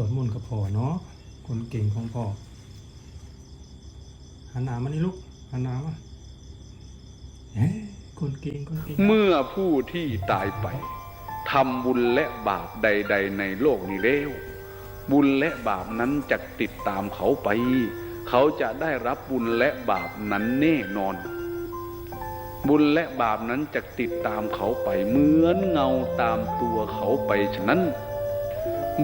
วดมนต์กับพ่อเนาะคนเก่งของพ่อหันหน้ามานี่ลูกหันหน้ามาเฮ้คนเก่งคนเก่งเมื่อผู้ที่ตายไปทำบุญและบาปใด ๆ ในโลกนี้แล้วบุญและบาปนั้นจะติดตามเขาไป เขาจะได้รับบุญและบาปนั้นแน่นอน บุญและบาปนั้นจะติดตามเขาไปเหมือนเงาตามตัวเขาไปฉะนั้น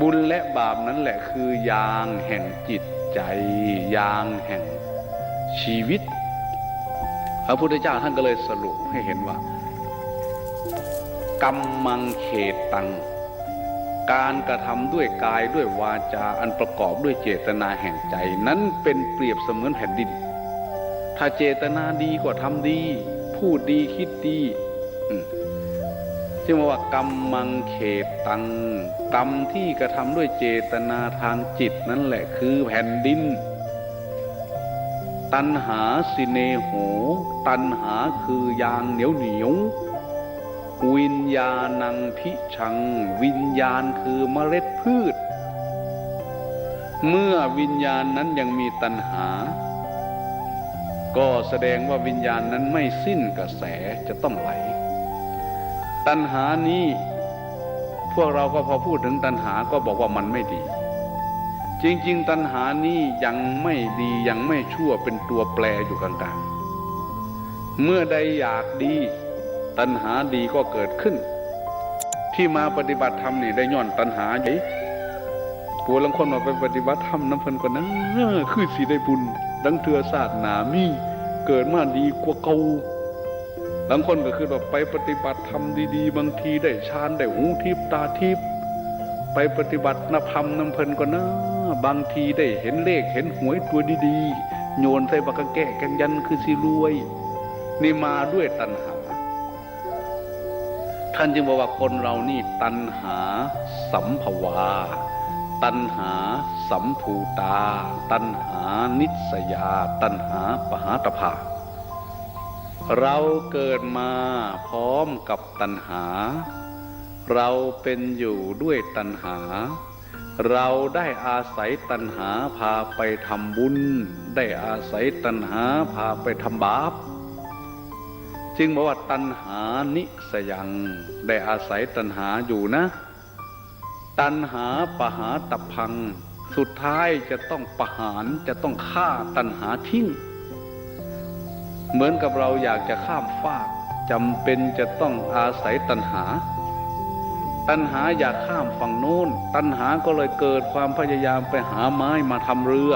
บุญและบาปนั้นแหละคือยางแห่งจิตใจ ยางแห่งชีวิต พระพุทธเจ้าท่านก็เลยสรุปให้เห็นว่ากรรมมังเขตตัง การกระทำด้วยกายด้วยวาจาอันประกอบด้วยเจตนาแห่งใจ นั้นเป็นเปรียบเสมือนแผ่นดิน ถ้าเจตนาดีก็ทำดี พูดดีคิดดี อืมจึงว่ากรรมมังเขตตังกรรมที่กระทำด้วยเจตนาทางจิตนั่นแหละคือแผ่นดิน ตันหาสิเนโห ตันหาคือยางเหนียวเหนียว วิญญาณังพิชัง วิญญาณคือเมล็ดพืช เมื่อวิญญาณนั้นยังมีตัณหา ก็แสดงว่าวิญญาณนั้นไม่สิ้นกระแสจะต้องไหล ตัณหานี้พวกเราก็พอพูดถึงตัณหาก็บอกว่ามันไม่ดี จริง ๆ ตัณหานี้ยังไม่ดียังไม่ชั่วเป็นตัวแปรอยู่กลางๆ เมื่อใดอยากดี ตัณหาดีก็เกิดขึ้น ที่มาปฏิบัติธรรมนี่ได้ย้อนตัณหาใหญ่ปัวลังคนมาไปปฏิบัติธรรมน้ำเพลินกว่านั้นคือสีได้บุญดังเถือศาสนามีเกิดมาดีกว่าเก่า บางคนก็คือว่าไปปฏิบัติธรรมดีๆ บางทีได้ฌานได้หูทิพตาทิพย์ไปปฏิบัตินภรรมน้ำเพลินกว่านะบางทีได้เห็นเลขเห็นหวยตัวดีๆ โยนใส่ปากกาแก้กันยันคือสิรวย นี่มาด้วยตัณหา ท่านจึงบอกว่าคนเรานี่ตัณหาสัมภวา ตัณหาสัมภูตา ตัณหานิสยา ตัณหาปหาตภา เราเกิดมาพร้อมกับตัณหา เราเป็นอยู่ด้วยตัณหา เราได้อาศัยตัณหาพาไปทำบุญ ได้อาศัยตัณหาพาไปทำบาป จึงบอกว่าตัณหานิสยัง ได้อาศัยตัณหาอยู่นะ ตัณหาปหาตพัง สุดท้ายจะต้องประหารจะต้องฆ่าตัณหาทิ้ง เหมือนกับเราอยากจะข้ามฟากจำเป็นจะต้องอาศัยตัณหา ตัณหาอยากข้ามฝั่งโน้น ตัณหาก็เลยเกิดความพยายามไปหาไม้มาทำเรือ